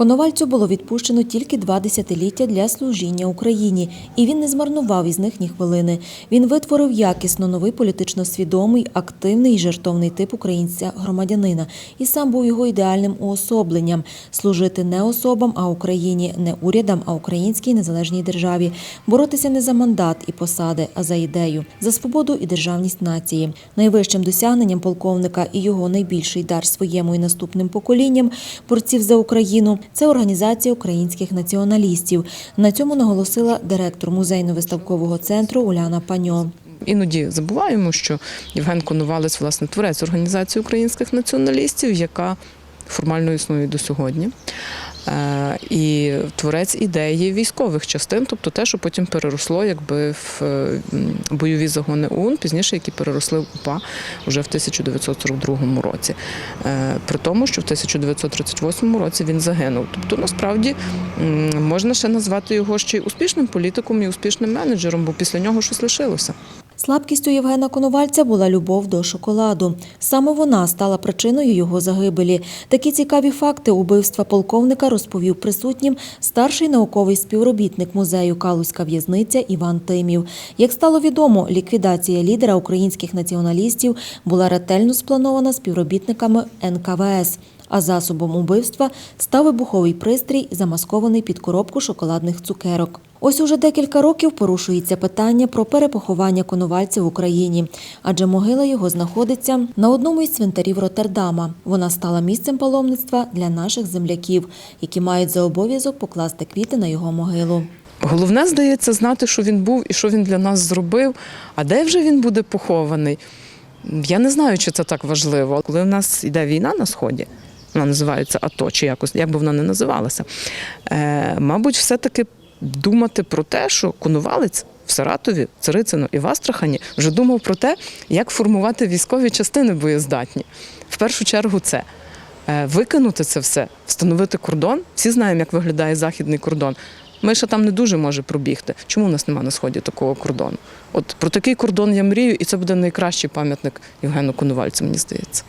Коновальцю було відпущено тільки два десятиліття для служіння Україні, і він не змарнував із них ні хвилини. Він витворив якісно новий політично свідомий, активний і жертовний тип українця-громадянина, і сам був його ідеальним уособленням служити не особам, а Україні, не урядам, а українській незалежній державі, боротися не за мандат і посади, а за ідею, за свободу і державність нації. Найвищим досягненням полковника і його найбільший дар своєму і наступним поколінням борців за Україну це організація українських націоналістів. На цьому наголосила директор музейно-виставкового центру Уляна Паньо. Іноді забуваємо, що Євген Коновалець, власне, творець організації українських націоналістів, яка формально існує до сьогодні. Е, І творець ідеї військових частин, тобто те, що потім переросло якби в е, бойові загони ОУН, пізніше, які переросли в УПА вже в 1942 році. Е, При тому, що в 1938 році він загинув. Тобто, насправді можна ще назвати його ще й успішним політиком і успішним менеджером, бо після нього щось лишилося. Слабкістю Євгена Коновальця була любов до шоколаду. Саме вона стала причиною його загибелі. Такі цікаві факти убивства полковника розповів присутнім старший науковий співробітник музею Калузька в'язниця Іван Тимів. Як стало відомо, ліквідація лідера українських націоналістів була ретельно спланована співробітниками НКВС. А засобом убивства став вибуховий пристрій, замаскований під коробку шоколадних цукерок. Ось уже декілька років порушується питання про перепоховання Коновальця в Україні, адже могила його знаходиться на одному із цвинтарів Роттердама. Вона стала місцем паломництва для наших земляків, які мають за обов'язок покласти квіти на його могилу. Головне, здається, знати, що він був і що він для нас зробив. А де вже він буде похований? Я не знаю, чи це так важливо. Коли в нас йде війна на сході, вона називається АТО, чи якось як би вона не називалася. Е, мабуть, все-таки думати про те, що Конувалець в Саратові, Царицино і в Астрахані вже думав про те, як формувати військові частини боєздатні. В першу чергу, це. Е, Викинути це все, встановити кордон. Всі знаємо, як виглядає західний кордон. Ми ще там не дуже може пробігти. Чому у нас немає на сході такого кордону? От про такий кордон я мрію, і це буде найкращий пам'ятник Євгену Конувальцю, мені здається.